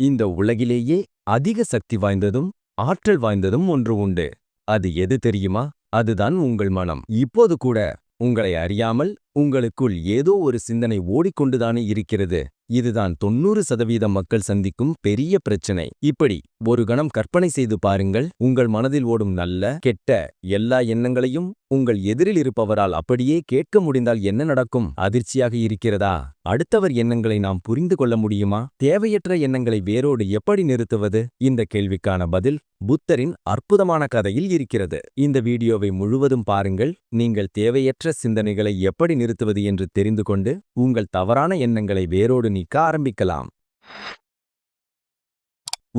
இந்த உலகிலேயே அதிக சக்தி வாய்ந்ததும் ஆற்றல் வாய்ந்ததும் ஒன்று உண்டு. அது எது தெரியுமா? அதுதான் உங்கள் மனம். இப்போது கூட உங்களை அறியாமல் உங்களுக்குள் ஏதோ ஒரு சிந்தனை ஓடிக்கொண்டுதானே இருக்கிறது. இதுதான் தொண்ணூறு சதவீதம் மக்கள் சந்திக்கும் பெரிய பிரச்சனை. இப்படி ஒரு கணம் கற்பனை செய்து பாருங்கள் உங்கள் மனதில் ஓடும் நல்ல கெட்ட எல்லா எண்ணங்களையும் உங்கள் எதிரில் இருப்பவரால் அப்படியே கேட்க முடிந்தால் என்ன நடக்கும்? அதிர்ச்சியாக இருக்கிறதா? அடுத்தவர் எண்ணங்களை நாம் புரிந்து கொள்ள முடியுமா? தேவையற்ற எண்ணங்களை வேரோடு எப்படி நிறுத்துவது? இந்த கேள்விக்கான பதில் புத்தரின் அற்புதமான கதையில் இருக்கிறது. இந்த வீடியோவை முழுவதும் பாருங்கள் நீங்கள் தேவையற்ற சிந்தனைகளை எப்படி நிறுத்துவது என்று தெரிந்து கொண்டு உங்கள் தவறான எண்ணங்களை வேரோடு நீக்க ஆரம்பிக்கலாம்.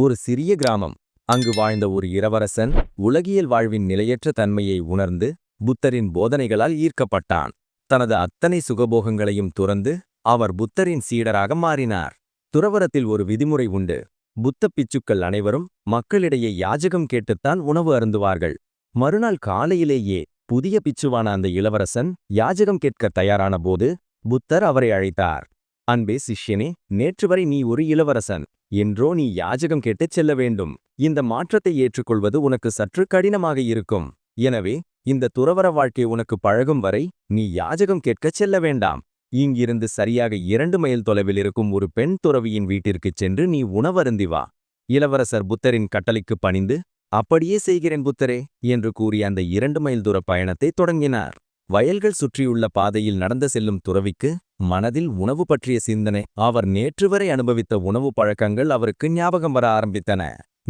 ஒரு சிறிய கிராமம். அங்கு வாழ்ந்த ஒரு இளவரசன் உலகியல் வாழ்வின் நிலையற்ற தன்மையை உணர்ந்து புத்தரின் போதனைகளால் ஈர்க்கப்பட்டான். தனது அத்தனை சுகபோகங்களையும் துறந்து அவர் புத்தரின் சீடராக மாறினார். துறவரத்தில் ஒரு விதிமுறை உண்டு. புத்த பிச்சுக்கள் அனைவரும் மக்களிடையே யாஜகம் கேட்டுத்தான் உணவு அருந்துவார்கள். மறுநாள் காலையிலேயே புதிய பிச்சுவான அந்த இளவரசன் யாஜகம் கேட்க தயாரான போது புத்தர் அவரை அழைத்தார். அன்பே சிஷ்யனே நேற்று வரை நீ ஒரு இளவரசன் என்றோ நீ யாஜகம் கேட்டுச் செல்ல வேண்டும். இந்த மாற்றத்தை ஏற்றுக்கொள்வது உனக்கு சற்று கடினமாக இருக்கும். எனவே இந்த துறவர வாழ்க்கை உனக்கு பழகும் வரை நீ யாஜகம் கேட்கச் செல்ல வேண்டாம். இங்கிருந்து சரியாக இரண்டு மைல் தொலைவில் இருக்கும் ஒரு பெண் துறவியின் வீட்டிற்குச் சென்று நீ உணவருந்தி வா. இளவரசர் புத்தரின் கட்டளைக்கு பணிந்து அப்படியே செய்கிறேன் புத்தரே என்று கூறி அந்த இரண்டு மைல் தூர பயணத்தை தொடங்கினார். வயல்கள் சுற்றியுள்ள பாதையில் நடந்து செல்லும் துறவிக்கு மனதில் உணவு பற்றிய சிந்தனை. அவர் நேற்று வரை அனுபவித்த உணவு பழக்கங்கள் அவருக்கு ஞாபகம் வர ஆரம்பித்தன.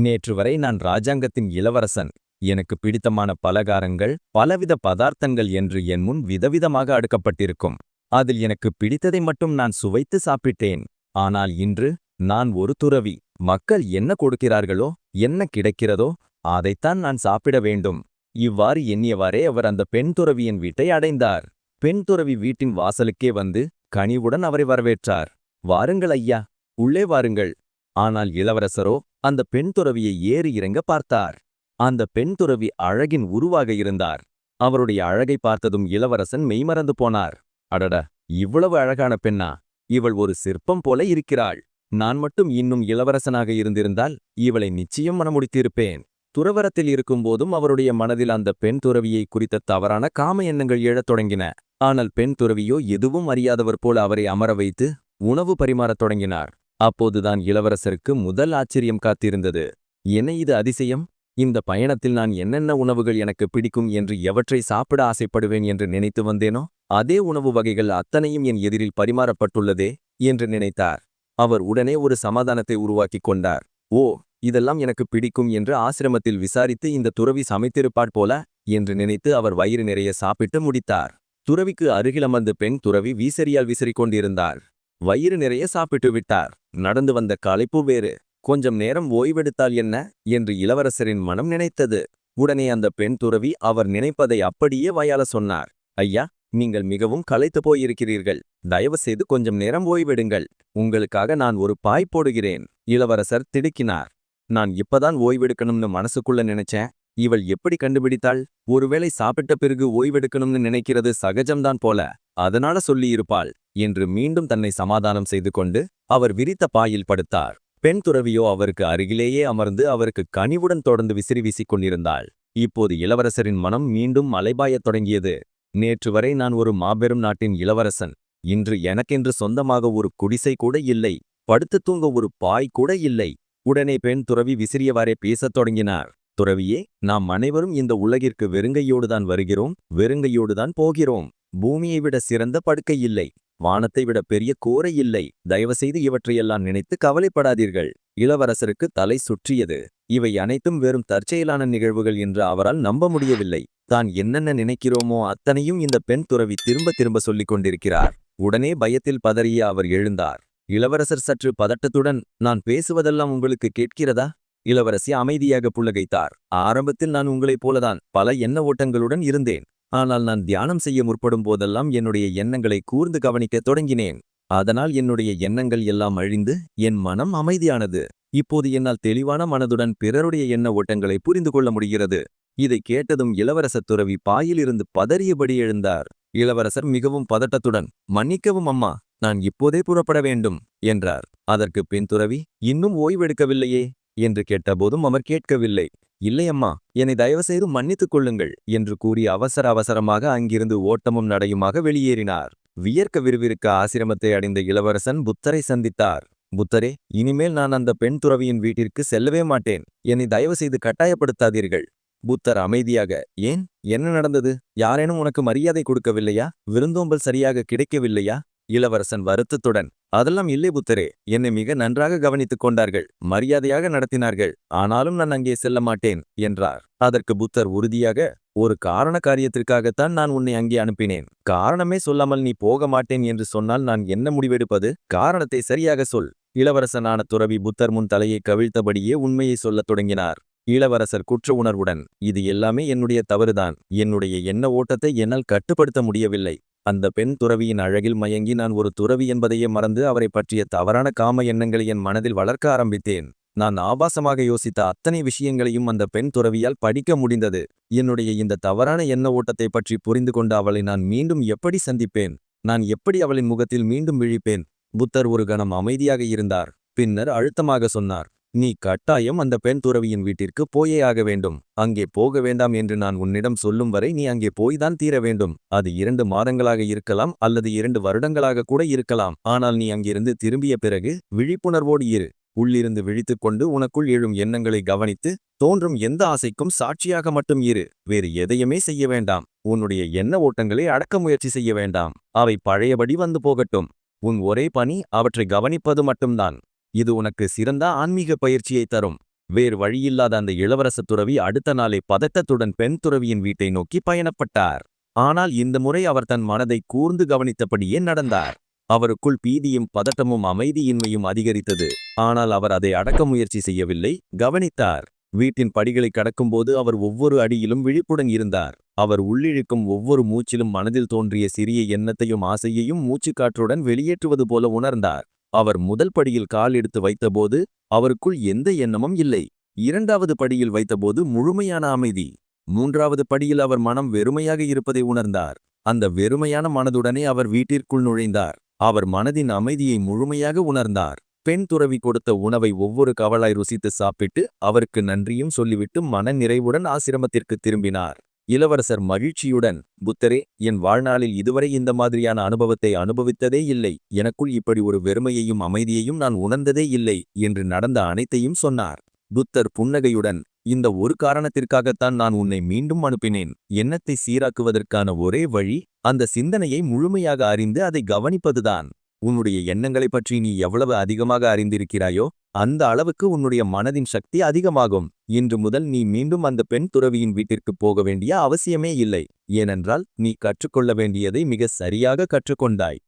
நேற்று வரை நான் ராஜாங்கத்தின் இளவரசன். எனக்கு பிடித்தமான பலகாரங்கள் பலவித பதார்த்தங்கள் என்று என் முன் விதவிதமாக அடுக்கப்பட்டிருக்கும். அதில் எனக்கு பிடித்ததை மட்டும் நான் சுவைத்து சாப்பிட்டேன். ஆனால் இன்று நான் ஒரு துறவி. மக்கள் என்ன கொடுக்கிறார்களோ என்ன கிடைக்கிறதோ அதைத்தான் நான் சாப்பிட வேண்டும். இவ்வாறு எண்ணியவாறே அவர் அந்த பெண் துறவியின் வீட்டை அடைந்தார். பெண் துறவி வீட்டின் வாசலுக்கே வந்து கனிவுடன் அவரை வரவேற்றார். வாருங்கள் ஐயா உள்ளே வாருங்கள். ஆனால் இளவரசரோ அந்த பெண் துறவியை ஏறி இறங்க பார்த்தார். அந்த பெண் துறவி அழகின் உருவாக இருந்தார். அவருடைய அழகை பார்த்ததும் இளவரசன் மெய்மறந்து போனார். அடட இவ்வளவு அழகான பெண்ணா இவள் ஒரு சிற்பம் போல இருக்கிறாள். நான் மட்டும் இன்னும் இளவரசனாக இருந்திருந்தால் இவளை நிச்சயம் மனமுடித்திருப்பேன். துறவரத்தில் இருக்கும்போதும் அவருடைய மனதில் அந்த பெண் துறவியை குறித்த தவறான காம எண்ணங்கள் எழத் தொடங்கின. ஆனால் பெண் துறவியோ எதுவும் அறியாதவர் போல அவரை அமர வைத்து உணவு பரிமாறத் தொடங்கினார். அப்போதுதான் இளவரசருக்கு முதல் ஆச்சரியம் காத்திருந்தது. என்ன இது அதிசயம்? இந்த பயணத்தில் நான் என்னென்ன உணவுகள் எனக்கு பிடிக்கும் என்று எவற்றை சாப்பிட ஆசைப்படுவேன் என்று நினைத்து வந்தேனோ அதே உணவு வகைகள் அத்தனையும் என் எதிரில் பரிமாறப்பட்டுள்ளதே என்று நினைத்தார். அவர் உடனே ஒரு சமாதானத்தை உருவாக்கிக் கொண்டார். ஓ இதெல்லாம் எனக்கு பிடிக்கும் என்று ஆசிரமத்தில் விசாரித்து இந்த துறவி சமைத்திருப்பாட் போல என்று நினைத்து அவர் வயிறு நிறைய சாப்பிட்டு முடித்தார். துறவிக்கு அருகிலமர்ந்து பெண் துறவி வீசறியால் விசிறிக் கொண்டிருந்தார் வயிறு நிறைய சாப்பிட்டு விட்டார். நடந்து வந்த களைப்பு வேறு. கொஞ்சம் நேரம் ஓய்வெடுத்தால் என்ன? என்று இளவரசரின் மனம் நினைத்தது. உடனே அந்த பெண் துறவி அவர் நினைப்பதை அப்படியே வயால சொன்னார். ஐயா நீங்கள் மிகவும் களைத்து போயிருக்கிறீர்கள். தயவு செய்து கொஞ்சம் நேரம் ஓய்வெடுங்கள். உங்களுக்காக நான் ஒரு பாய் போடுகிறேன். இளவரசர் திடுக்கினார். நான் இப்பதான் ஓய்வெடுக்கணும்னு மனசுக்குள்ள நினைச்சேன். இவள் எப்படி கண்டுபிடித்தாள்? ஒருவேளை சாப்பிட்ட பிறகு ஓய்வெடுக்கணும்னு நினைக்கிறது சகஜம்தான் போல. அதனால சொல்லியிருப்பாள் என்று மீண்டும் தன்னை சமாதானம் செய்து கொண்டு அவர் விரித்த பாயில் படுத்தார். பெண் துறவியோ அவருக்கு அருகிலேயே அமர்ந்து அவருக்கு கனிவுடன் தொடர்ந்து விசிறி வீசிக் கொண்டிருந்தாள். இப்போது இளவரசரின் மனம் மீண்டும் அலைபாயத் தொடங்கியது. நேற்று வரை நான் ஒரு மாபெரும் நாட்டின் இளவரசன். இன்று எனக்கென்று சொந்தமாக ஒரு குடிசை கூட இல்லை. படுத்து தூங்க ஒரு பாய் கூட இல்லை. உடனே பெண் துறவி விசிறியவாறே பேசத் தொடங்கினார். துறவியே நாம் அனைவரும் இந்த உலகிற்கு வெறுங்கையோடுதான் வருகிறோம் வெறுங்கையோடுதான் போகிறோம். பூமியை விட சிறந்த படுக்கை இல்லை வானத்தை விட பெரிய கூரை இல்லை. தயவுசெய்து இவற்றையெல்லாம் நினைத்து கவலைப்படாதீர்கள். இளவரசருக்கு தலை சுற்றியது. இவை அனைத்தும் வெறும் தற்செயலான நிகழ்வுகள் என்று அவரால் நம்ப முடியவில்லை. தான் என்னென்ன நினைக்கிறோமோ அத்தனையும் இந்த பெண் துறவி திரும்ப திரும்ப சொல்லிக் கொண்டிருக்கிறார். உடனே பயத்தில் பதறிய அவர் எழுந்தார். இளவரசர் சற்று பதட்டத்துடன் நான் பேசுவதெல்லாம் உங்களுக்கு கேட்கிறதா? இளவரசி அமைதியாக புள்ளகைத்தார் ஆரம்பத்தில் நான் உங்களைப் போலதான் பல எண்ண ஓட்டங்களுடன் இருந்தேன். ஆனால் நான் தியானம் செய்ய முற்படும் போதெல்லாம் என்னுடைய எண்ணங்களை கூர்ந்து கவனிக்கத் தொடங்கினேன். அதனால் என்னுடைய எண்ணங்கள் எல்லாம் அழிந்து என் மனம் அமைதியானது. இப்போது என்னால் தெளிவான மனதுடன் பிறருடைய எண்ண ஓட்டங்களை புரிந்து கொள்ள முடிகிறது. இதை கேட்டதும் இளவரசர் துறவி பாயிலிருந்து பதறியபடி எழுந்தார். இளவரசர் மிகவும் பதட்டத்துடன் மன்னிக்கவும் அம்மா. நான் இப்போதே புறப்பட வேண்டும் என்றார். அதற்கு பின் துறவி இன்னும் ஓய்வெடுக்கவில்லையே என்று கேட்டபோதும் அவர் கேட்கவில்லை. இல்லையம்மா என்னை தயவுசெய்து மன்னித்துக் கொள்ளுங்கள் என்று கூறி அவசர அவசரமாக அங்கிருந்து ஓட்டமும் நடையுமாக வெளியேறினார். வியர்க்க விறுவிறுக்க ஆசிரமத்தை அடைந்த இளவரசன் புத்தரை சந்தித்தார். புத்தரே இனிமேல் நான் அந்த பெண் துறவியின் வீட்டிற்கு செல்லவே மாட்டேன். என்னை தயவு செய்து கட்டாயப்படுத்தாதீர்கள். புத்தர் அமைதியாக ஏன்? என்ன நடந்தது? யாரேனும் உனக்கு மரியாதை கொடுக்கவில்லையா? விருந்தோம்பல் சரியாக கிடைக்கவில்லையா? இளவரசன் வருத்தத்துடன் அதெல்லாம் இல்லை புத்தரே என்னை மிக நன்றாக கவனித்துக் கொண்டார்கள் மரியாதையாக நடத்தினார்கள் ஆனாலும் நான் அங்கே செல்ல மாட்டேன் என்றார். அதற்கு புத்தர் உறுதியாக ஒரு காரண காரியத்திற்காகத்தான் நான் உன்னை அங்கே அனுப்பினேன். காரணமே சொல்லாமல் நீ போக மாட்டேன் என்று சொன்னால் நான் என்ன முடிவெடுப்பது? காரணத்தை சரியாக சொல். இளவரசனான துறவி புத்தர் முன் தலையை கவிழ்த்தபடியே உண்மையை சொல்லத் தொடங்கினார். இளவரசர் குற்ற உணர்வுடன் இது எல்லாமே என்னுடைய தவறுதான் என்னுடைய எண்ண ஓட்டத்தை என்னால் கட்டுப்படுத்த முடியவில்லை. அந்த பெண் துறவியின் அழகில் மயங்கி நான் ஒரு துறவி என்பதையே மறந்து அவரை பற்றிய தவறான காம எண்ணங்களை என் மனதில் வளர்க்க ஆரம்பித்தேன். நான் ஆபாசமாக யோசித்த அத்தனை விஷயங்களையும் அந்த பெண் துறவியால் படிக்க முடிந்தது. என்னுடைய இந்த தவறான எண்ண ஓட்டத்தை பற்றி புரிந்து கொண்ட அவளை நான் மீண்டும் எப்படி சந்திப்பேன்? நான் எப்படி அவளின் முகத்தில் மீண்டும் விழிப்பேன்? புத்தர் ஒரு கணம் அமைதியாக இருந்தார். பின்னர் அழுத்தமாக சொன்னார் நீ கட்டாயம் அந்த பெண் துறவியின் வீட்டிற்கு போயே ஆக வேண்டும். அங்கே போக வேண்டாம் என்று நான் உன்னிடம் சொல்லும் வரை நீ அங்கே போய்தான் தீர வேண்டும். அது இரண்டு மாதங்களாக இருக்கலாம் அல்லது இரண்டு வருடங்களாக கூட இருக்கலாம். ஆனால் நீ அங்கிருந்து திரும்பிய பிறகு விழிப்புணர்வோடு இரு. உள்ளிருந்து விழித்துக்கொண்டு உனக்குள் எழும் எண்ணங்களை கவனித்து தோன்றும் எந்த ஆசைக்கும் சாட்சியாக மட்டும் இரு. வேறு எதையுமே செய்ய வேண்டாம். உன்னுடைய எண்ண ஓட்டங்களை அடக்க முயற்சி செய்ய வேண்டாம். அவை பழையபடி வந்து போகட்டும். உன் ஒரே பணி அவற்றை கவனிப்பது மட்டும்தான். இது உனக்கு சிறந்த ஆன்மீக பயிற்சியை தரும். வேறு வழியில்லாத அந்த இளவரச துறவி அடுத்த நாளை பதட்டத்துடன் பெண் துறவியின் வீட்டை நோக்கி பயணப்பட்டார். ஆனால் இந்த முறை அவர் தன் மனதை கூர்ந்து கவனித்தபடியே நடந்தார். அவருக்குள் பீதியும் பதட்டமும் அமைதியின்மையும் அதிகரித்தது. ஆனால் அவர் அதை அடக்க முயற்சி செய்யவில்லை கவனித்தார். வீட்டின் படிகளை கடக்கும்போது அவர் ஒவ்வொரு அடியிலும் விழிப்புடன் இருந்தார். அவர் உள்ளிழுக்கும் ஒவ்வொரு மூச்சிலும் மனதில் தோன்றிய சிறிய எண்ணத்தையும் ஆசையையும் மூச்சுக்காற்றுடன் வெளியேற்றுவது போல உணர்ந்தார். அவர் முதல் படியில் கால் எடுத்து வைத்தபோது அவருக்குள் எந்த எண்ணமும் இல்லை. இரண்டாவது படியில் வைத்தபோது முழுமையான அமைதி. மூன்றாவது படியில் அவர் மனம் வெறுமையாக இருப்பதை உணர்ந்தார். அந்த வெறுமையான மனதுடனே அவர் வீட்டிற்குள் நுழைந்தார். அவர் மனதின் அமைதியை முழுமையாக உணர்ந்தார். பெண் துறவி கொடுத்த உணவை ஒவ்வொரு கவலாய் ருசித்து சாப்பிட்டு அவருக்கு நன்றியும் சொல்லிவிட்டு மன நிறைவுடன் ஆசிரமத்திற்கு திரும்பினார். இளவரசர் மகிழ்ச்சியுடன் புத்தரே என் வாழ்நாளில் இதுவரை இந்த மாதிரியான அனுபவத்தை அனுபவித்ததே இல்லை. எனக்குள் இப்படி ஒரு வெறுமையையும் அமைதியையும் நான் உணர்ந்ததே இல்லை என்று நடந்த அனைத்தையும் சொன்னார். புத்தர் புன்னகையுடன் இந்த ஒரு காரணத்திற்காகத்தான் நான் உன்னை மீண்டும் அனுப்பினேன். எண்ணத்தை சீராக்குவதற்கான ஒரே வழி அந்த சிந்தனையை முழுமையாக அறிந்து அதை கவனிப்பதுதான். உன்னுடைய எண்ணங்களைப் பற்றி நீ எவ்வளவு அதிகமாக அறிந்திருக்கிறாயோ அந்த அளவுக்கு உன்னுடைய மனதின் சக்தி அதிகமாகும். இன்று முதல் நீ மீண்டும் அந்த பெண் துறவியின் வீட்டிற்கு போக வேண்டிய அவசியமே இல்லை. ஏனென்றால் நீ கற்றுக்கொள்ள வேண்டியதை மிக சரியாக கற்றுக்கொண்டாய்.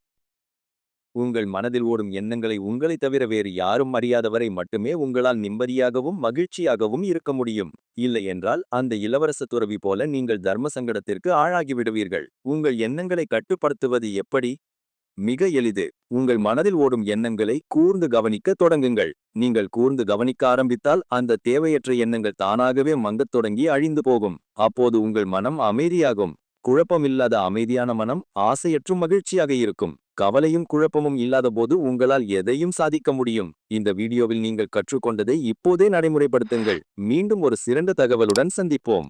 உங்கள் மனதில் ஓடும் எண்ணங்களை உங்களை தவிர வேறு யாரும் அறியாதவரை மட்டுமே உங்களால் நிம்மதியாகவும் மகிழ்ச்சியாகவும் இருக்க முடியும். இல்லை என்றால் அந்த இளவரச துறவி போல நீங்கள் தர்ம சங்கடத்திற்கு ஆளாகிவிடுவீர்கள் உங்கள் எண்ணங்களை கட்டுப்படுத்துவது எப்படி? மிக எளிது. உங்கள் மனதில் ஓடும் எண்ணங்களை கூர்ந்து கவனிக்க தொடங்குங்கள். நீங்கள் கூர்ந்து கவனிக்க ஆரம்பித்தால் அந்த தேவையற்ற எண்ணங்கள் தானாகவே மங்கத் தொடங்கி அழிந்து போகும். அப்போது உங்கள் மனம் அமைதியாகும். குழப்பமில்லாத அமைதியான மனம் ஆசையற்றும் மகிழ்ச்சியாக இருக்கும். கவலையும் குழப்பமும் இல்லாத போது உங்களால் எதையும் சாதிக்க முடியும். இந்த வீடியோவில் நீங்கள் கற்றுக்கொண்டதை இப்போதே நடைமுறைப்படுத்துங்கள். மீண்டும் ஒரு சிறந்த தகவலுடன் சந்திப்போம்.